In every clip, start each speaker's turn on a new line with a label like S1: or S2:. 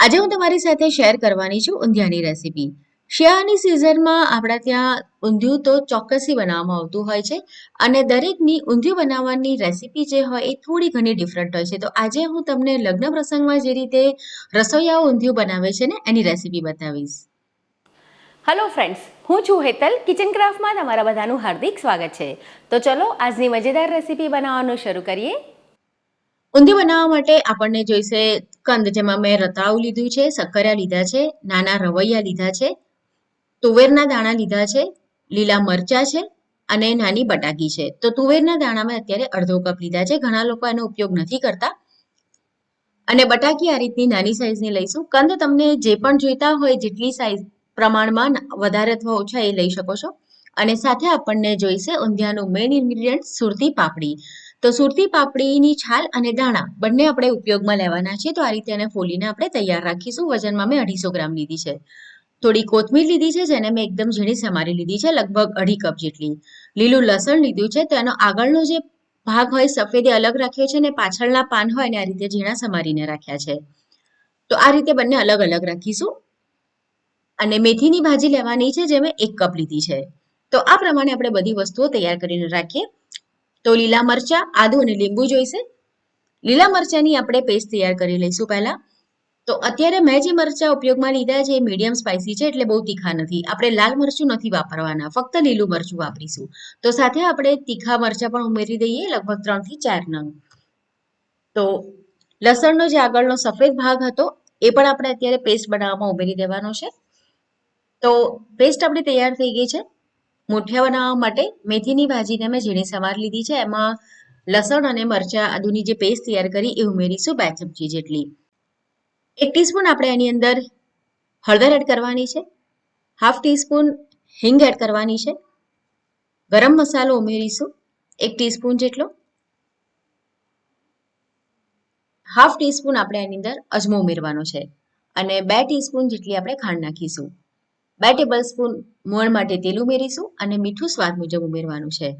S1: આજે હું તમારી સાથે શેર કરવાની છું ઊંધિયાની રેસીપી શિયાળાની સિઝનમાં આપણા ત્યાં ઊંધિયું તો ચોક્કસથી બનાવવામાં આવતું હોય છે અને દરેકની ઊંધિયું બનાવવાની રેસીપી જે હોય એ થોડી ઘણી ડિફરન્ટ હોય છે. તો આજે હું તમને લગ્ન પ્રસંગમાં જે રીતે રસોઈયાઓ ઊંધિયું બનાવે છે ને એની રેસીપી બતાવીશ.
S2: હલો ફ્રેન્ડ્સ હું છું હેતલ કિચન ક્રાફ્ટમાં તમારા બધાનું હાર્દિક સ્વાગત છે. તો ચલો આજની મજેદાર રેસીપી બનાવવાનું શરૂ કરીએ.
S1: ઊંધિયું બનાવવા માટે આપણને જોઈશે કંદ જેમાં મેં રતાળું લીધું છે શક્કરિયા લીધા છે, નાના રવૈયા લીધા છે, તુવેરના દાણા લીધા છે, લીલા મરચાં છે અને નાની બટાકી છે. તો તુવેરના દાણા અત્યારે અડધો કપ લીધા છે. ઘણા લોકો એનો ઉપયોગ નથી કરતા. અને બટાકી આ રીતની નાની સાઈઝની લઈશું. કંદ તમને જે પણ જોઈતા હોય જેટલી સાઈઝ પ્રમાણમાં વધારે અથવા ઓછા એ લઈ શકો છો. અને સાથે આપણને જોઈશે ઊંધિયાનું મેઇન ઇન્ગ્રીડિયન્ટ સુરતી પાપડી. તો સુરતી પાપડીની છાલ અને દાણા બંને આપણે ઉપયોગમાં લેવાના છે. તો આ રીતે એને ફોલીને આપણે તૈયાર રાખીશું. વજનમાં મેં અઢીસો ગ્રામ લીધી છે. થોડી કોથમીર લીધી છે, જેને મેં એકદમ ઝીણી સમારી લીધી છે, લગભગ અઢી કપ જેટલી. લીલું લસણ લીધું છે, તો એનો આગળનો જે ભાગ હોય સફેદે અલગ રાખ્યો છે અને પાછળના પાન હોય ને આ રીતે ઝીણા સમારીને રાખ્યા છે. તો આ રીતે બંને અલગ અલગ રાખીશું. અને મેથીની ભાજી લેવાની છે, જે મેં એક કપ લીધી છે. તો આ પ્રમાણે આપણે બધી વસ્તુઓ તૈયાર કરીને રાખીએ. તો લીલા મરચા, આદુ અને લીંબુ જોઈશે. લીલા મરચાની આપણે પેસ્ટ તૈયાર કરી લઈશું પહેલા. તો અત્યારે મેં જે મરચા ઉપયોગમાં લીધા છે એ મીડિયમ સ્પાઇસી છે, એટલે બહુ તીખા નથી. આપણે લાલ મરચું નથી વાપરવાના, ફક્ત લીલું મરચું વાપરીશું. તો સાથે આપણે તીખા મરચા પણ ઉમેરી દઈએ, લગભગ ત્રણથી ચાર નંગ. તો લસણનો જે આગળનો સફેદ ભાગ હતો, એ પણ આપણે અત્યારે પેસ્ટ બનાવવામાં ઉમેરી દેવાનો છે. તો પેસ્ટ આપણી તૈયાર થઈ ગઈ છે. મુઠિયા બનાવવા માટે મેથીની ભાજીને મેં ઝીણી સમાર લીધી છે. એમાં લસણ અને મરચાં આદુની જે પેસ્ટ તૈયાર કરી એ ઉમેરીશું બે ચમચી જેટલી. એક ટીસ્પૂન આપણે એની અંદર હળદર એડ કરવાની છે. હાફ ટીસ્પૂન હિંગ એડ કરવાની છે. ગરમ મસાલો ઉમેરીશું એક ટીસ્પૂન જેટલો. હાફ ટીસ્પૂન આપણે એની અંદર અજમો ઉમેરવાનો છે અને બે ટીસ્પૂન જેટલી આપણે ખાંડ નાખીશું. બે ટેબલ સ્પૂન મોણ માટે તેલ ઉમેરીશું અને મીઠું સ્વાદ મુજબ ઉમેરવાનું છે.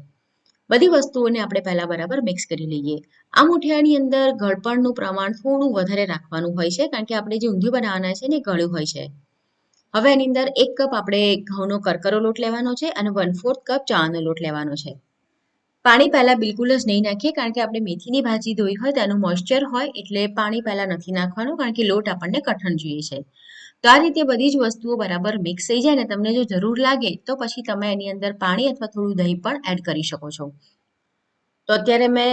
S1: બધી વસ્તુઓને આપણે પહેલા બરાબર મિક્સ કરી લઈએ. આ મુઠિયાની અંદર ગળપણનું પ્રમાણ થોડું વધારે રાખવાનું હોય છે, કારણ કે આપણે જે ઊંધિયું બનાવવાના છે ને ગળ્યું હોય છે. હવે એની અંદર એક કપ આપણે ઘઉંનો કરકરો લોટ લેવાનો છે અને વન ફોર્થ કપ ચાનો લોટ લેવાનો છે. પાણી પહેલા બિલકુલ જ નહીં નાખીએ, કારણ કે આપણે મેથીની ભાજી ધોઈ હોય તેનું મોઇશ્ચર હોય એટલે પાણી પહેલા નથી નાખવાનું, કારણ કે લોટ આપણને કઠણ જોઈએ છે. તો આ રીતે બધી જ વસ્તુઓ બરાબર મિક્સ થઈ જાય ને તમને જો જરૂર લાગે તો પછી તમે એની અંદર પાણી અથવા થોડું દહીં પણ એડ કરી શકો છો. તો અત્યારે મેં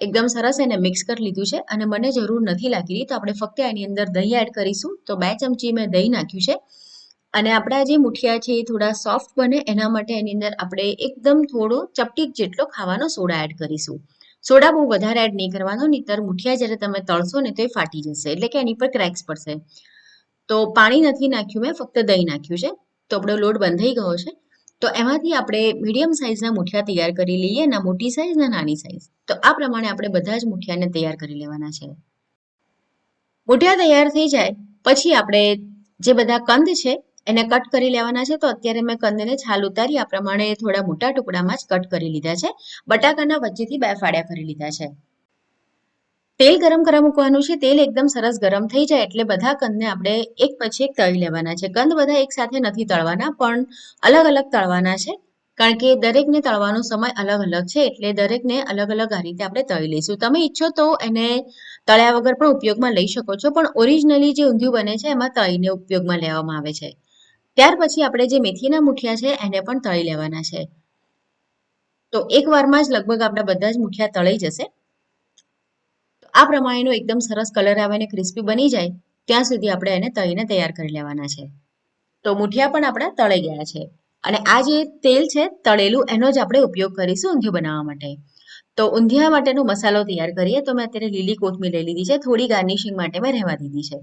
S1: એકદમ સરસ એને મિક્સ કરી લીધું છે અને મને જરૂર નથી લાગી રહી તો આપણે ફક્ત એની અંદર દહીં એડ કરીશું. તો બે ચમચી મેં દહીં નાખ્યું છે અને આપણા જે મુઠિયા છે એ થોડા સોફ્ટ બને એના માટે એની અંદર આપણે એકદમ થોડો ચપટીક જેટલો ખાવાનો સોડા એડ કરીશું. સોડા બહુ વધારે એડ નહીં કરવાનો, નહીતર મુઠિયા જ્યારે તમે તળશો ને તો એ ફાટી જશે એટલે કે એની પર ક્રેક્સ પડશે. તો પાણી નથી નાખ્યું મેં, ફક્ત દહીં નાખ્યું છે. તો આપણો લોટ બંધાઈ ગયો છે. તો એમાંથી આપણે મીડિયમ સાઇઝના મુઠિયા તૈયાર કરી લઈએ, ના મોટી સાઇઝ ના નાની સાઇઝ તો આ પ્રમાણે આપણે બધા જ મુઠિયાને તૈયાર કરી લેવાના છે. મુઠિયા તૈયાર થઈ જાય, પછી આપણે જે બધા કંદ છે, એને કટ કરી લેવાના છે. તો અત્યારે મેં કંદને છાલ ઉતારી, આ પ્રમાણે થોડા મોટા ટુકડામાં જ કટ કરી લીધા છે. બટાકાના વચ્ચેથી બે ફાડ્યા કરી લીધા છે. તેલ ગરમ કરવા મૂકવાનું છે, તેલ એકદમ સરસ ગરમ થઈ જાય એટલે બધા કંદને આપણે એક પછી એક તળી લેવાના છે. કંદ બધા એક સાથે નથી તળવાના, પણ અલગ અલગ તળવાના છે. કારણ કે દરેકને તળવાનો સમય અલગ અલગ છે, એટલે દરેકને અલગ અલગ આ રીતે આપણે તળી લઈશું. તમે ઈચ્છો તો એને તળ્યા વગર પણ ઉપયોગમાં લઈ શકો છો, પણ ઓરિજિનલી જે ઊંધિયું બને છે, એમાં તળીને ઉપયોગમાં લેવામાં આવે છે. ત્યાર પછી આપણે જે મેથીના મુઠિયા છે, એને પણ તળી લેવાના છે. તો એક વારમાં જ લગભગ આપણા બધા જ મુઠિયા તળાઈ જશે. આ પ્રમાણેનો એકદમ સરસ કલર આવે અને ક્રિસ્પી બની જાય, ત્યાં સુધી આપણે એને તળીને તૈયાર કરી લેવાના છે. તો મુઠિયા પણ આપણા તળાઈ ગયા છે. અને આ જે તેલ છે તળેલું, એનો જ આપણે ઉપયોગ કરીશું ઊંધિયું બનાવવા માટે. તો ઊંધિયા માટેનો મસાલો તૈયાર કરીએ, તો મેં અત્યારે લીલી કોથમીર લઈ લીધી છે, થોડી ગાર્નિશિંગ માટે મેં રહેવા દીધી છે.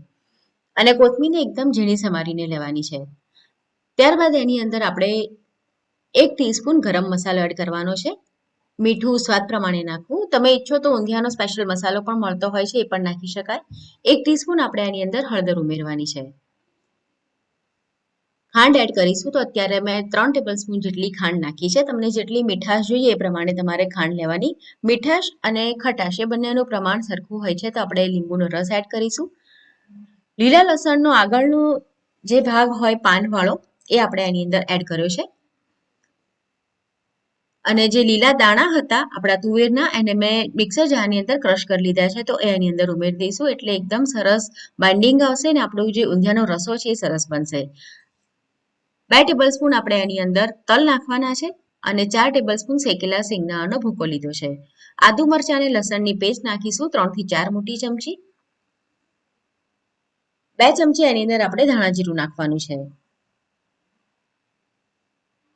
S1: અને કોથમીરને એકદમ ઝીણી સમારીને લેવાની છે. ત્યારબાદ એની અંદર આપણે એક ટીસ્પૂન ગરમ મસાલો એડ કરવાનો છે. મીઠું સ્વાદ પ્રમાણે નાખવું. તમે ઈચ્છો તો ઊંધિયાનો સ્પેશિયલ મસાલો પણ મળતો હોય છે, એ પણ નાખી શકાય. એક ટીસ્પૂન આપણે એની અંદર હળદર ઉમેરવાની છે. ખાંડ એડ કરીશું તો અત્યારે મેં ત્રણ ટેબલ સ્પૂન જેટલી ખાંડ નાખી છે. તમને જેટલી મીઠાશ જોઈએ એ પ્રમાણે તમારે ખાંડ લેવાની. મીઠાશ અને ખટાશ એ બંનેનું પ્રમાણ સરખું હોય છે તો આપણે લીંબુનો રસ એડ કરીશું. લીલા લસણનો આગળનો જે ભાગ હોય પાનવાળો, એ આપણે એની અંદર એડ કર્યો છે. અને જે લીલા દાણા હતા, આપણા તુવેરના, એને મેં મિક્સર જારની અંદર ક્રશ કરી લીધા છે. તો એ એની અંદર ઉમેરી દઈશું એટલે એકદમ સરસ બાઇન્ડિંગ આવશે ને આપણું જે ઊંધિયાનો રસો છે એ સરસ બનશે. બે ટેબલ સ્પૂન આપણે એની અંદર તલ નાખવાના છે અને ચાર ટેબલ સ્પૂન શેકેલા સિંગદાણાનો ભૂકો લીધો છે. આદુ મરચાં અને લસણની પેસ્ટ નાખીશું ત્રણથી ચાર મોટી ચમચી. બે ચમચી એની અંદર આપણે ધાણા જીરું નાખવાનું છે.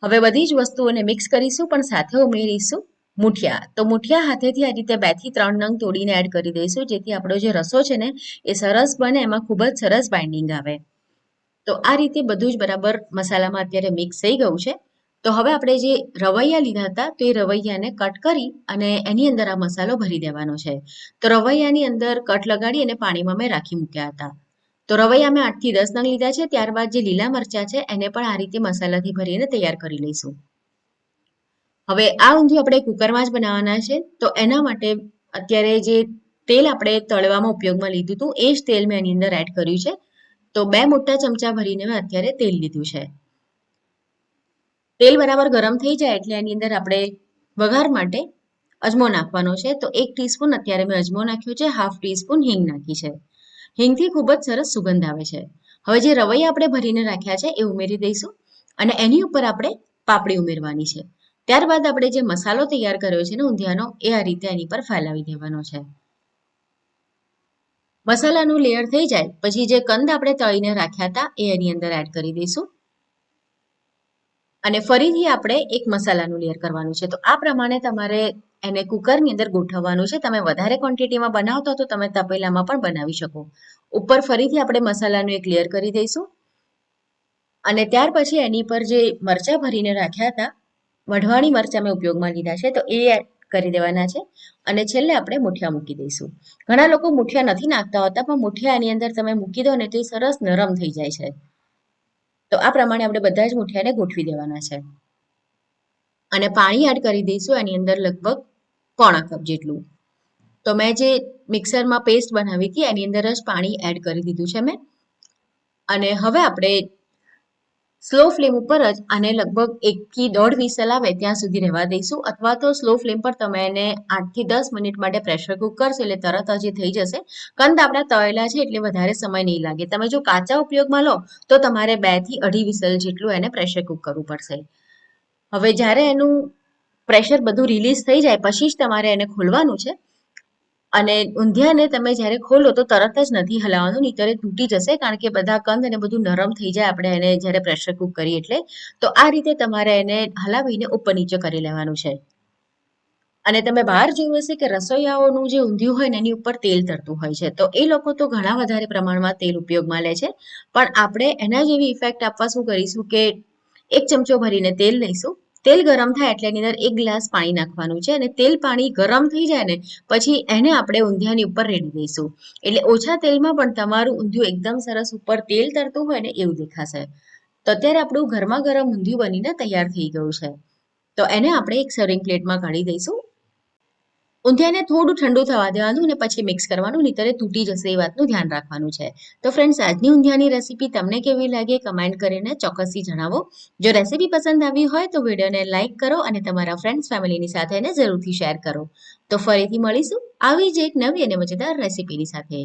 S1: હવે બધી જ વસ્તુઓને મિક્સ કરીશું, પણ સાથે ઉમેરીશું મુઠિયા. તો મુઠિયા હાથેથી આ રીતે બેથી ત્રણ નંગ તોડીને એડ કરી દઈશું, જેથી આપણો જે રસો છે ને, એ સરસ બને, એમાં ખૂબ જ સરસ બાઇન્ડિંગ આવે. તો આ રીતે બધું જ બરાબર મસાલામાં અત્યારે મિક્સ થઈ ગયું છે. તો હવે આપણે જે રવૈયા લીધા હતા, તો એ રવૈયાને કટ કરી અને એની અંદર આ મસાલો ભરી દેવાનો છે. તો રવૈયાની અંદર કટ લગાડી અને પાણીમાં મેં રાખી મૂક્યા હતા. તો રવૈયા મેં આઠથી દસ નંગ લીધા છે, ત્યારબાદ જે લીલા મરચાં છે, એને પણ આ રીતે મસાલાથી ભરીને તૈયાર કરી લઈશું. હવે આ ઊંધિયું આપણે કુકરમાં જ બનાવવાના છે, તો એના માટે અત્યારે જે તેલ આપણે તળવામાં ઉપયોગમાં લીધું હતું, એ જ તેલ મેં એની અંદર એડ કર્યું છે. તો બે મોટા ચમચા ભરીને મેં અત્યારે તેલ લીધું છે. તેલ બરાબર ગરમ થઈ જાય એટલે એની અંદર આપણે વઘાર માટે અજમો નાખવાનો છે, તો એક ટીસ્પૂન અત્યારે મેં અજમો નાખ્યો છે, હાફ ટીસ્પૂન હિંગ નાખી છે. હિંગથી ખૂબ જ સરસ સુગંધ આવે છે. હવે જે રવૈયા આપણે ભરીને રાખ્યા છે એ ઉમેરી દઈશું અને એની ઉપર આપણે પાપડી ઉમેરવાની છે. ત્યારબાદ આપણે જે મસાલો તૈયાર કર્યો છે ને ઊંધિયાનો એ આ રીતે એની પર ફેલાવી દેવાનો છે. મસાલાનું લેયર થઈ જાય, પછી જે કંદ આપણે તળીને રાખ્યા હતા એ એની અંદર એડ કરી દઈશું. અને ફરીથી આપણે એક મસાલાનું લેયર કરવાનું છે. તો આ પ્રમાણે તમારે એને કુકરની અંદર ગોઠવવાનું છે. તમે વધારે ક્વોન્ટિટીમાં બનાવતો તો તમે તપેલામાં પણ બનાવી શકો. ઉપર ફરીથી આપણે મસાલાનું એક લેયર કરી દઈશું. અને ત્યાર પછી એની પર જે મરચાં ભરીને રાખ્યા હતા વઢવાણી મરચાં મેં ઉપયોગમાં લીધા છે, તો એ કરી દેવાના છે. અને છેલ્લે આપણે મુઠિયા મૂકી દઈશું. ઘણા લોકો મુઠિયા નથી નાખતા હોતા, પણ મુઠિયા એની અંદર તમે મૂકી દો ને તો એ સરસ નરમ થઈ જાય છે. તો આ પ્રમાણે આપણે બધા જ મુઠિયાને ગોઠવી દેવાના છે. અને પાણી એડ કરી દઈશું એની અંદર લગભગ પોણા કપ જેટલું. તો મેં જે મિક્સરમાં પેસ્ટ બનાવી હતી એની અંદર જ પાણી એડ કરી દીધું છે મેં. અને હવે આપણે સ્લો ફ્લેમ ઉપર જ આને લગભગ એકથી દોઢ વિસલ આવે ત્યાં સુધી રહેવા દઈશું. અથવા તો સ્લો ફ્લેમ પર તમે એને આઠથી દસ મિનિટ માટે પ્રેશર કુક કરશો એટલે તરત જ થઈ જશે. કંદ આપણા તળેલા છે એટલે વધારે સમય નહીં લાગે. તમે જો કાચા ઉપયોગમાં લો, તો તમારે બેથી અઢી વિસલ જેટલું એને પ્રેશર કુક કરવું પડશે હવે જ્યારે એનું પ્રેશર બધું રિલીઝ થઈ જાય, પછી જ તમારે એને ખોલવાનું છે. અને ઊંધિયાને તમે જ્યારે ખોલો તો તરત જ નથી હલાવવાનું નહીંતર એ તૂટી જશે કારણ કે બધા કંદ અને બધું નરમ થઈ જાય આપણે એને જ્યારે પ્રેશર કુક કરીએ એટલે. તો આ રીતે તમારે એને હલાવીને ઉપર નીચે કરી લેવાનું છે. અને તમે બહાર જોયું હશે કે રસોઈયાઓનું જે ઊંધિયું હોય ને એની ઉપર તેલ તરતું હોય છે. તો એ લોકો તો ઘણા વધારે પ્રમાણમાં તેલ ઉપયોગમાં લે છે. પણ આપણે એના જેવી ઇફેક્ટ આપવા શું કરીશું કે એક ચમચો ભરીને તેલ લઈશું. તેલ ગરમ થાય એટલે એની અંદર એક ગ્લાસ પાણી નાખવાનું છે અને તેલ પાણી ગરમ થઈ જાય ને પછી એને આપણે ઊંધિયાની ઉપર રેડી દઈશું. એટલે ઓછા તેલમાં પણ તમારું ઊંધિયું એકદમ સરસ ઉપર તેલ તરતું હોય ને એવું દેખાશે. તો અત્યારે આપણું ગરમા ગરમ ઊંધિયું બનીને તૈયાર થઈ ગયું છે. તો એને આપણે એક સર્વિંગ પ્લેટમાં કાઢી દઈશું. ઊંધિયાને થોડું ઠંડુ થવા દેવાનું અને પછી મિક્સ કરવાનું, નહીંતર તૂટી જશે એ વાતનું ધ્યાન રાખવાનું છે. તો ફ્રેન્ડ્સ આજની ઊંધિયાની રેસીપી તમને કેવી લાગે કમેન્ટ કરીને ચોક્કસથી જણાવો. જો રેસીપી પસંદ આવી હોય તો વિડીયોને લાઇક કરો અને તમારા ફ્રેન્ડ્સ ફેમિલીની સાથે એને જરૂરથી શેર કરો. તો ફરીથી મળીશું. આવી જ એક નવી અને મજેદાર રેસીપીની સાથે.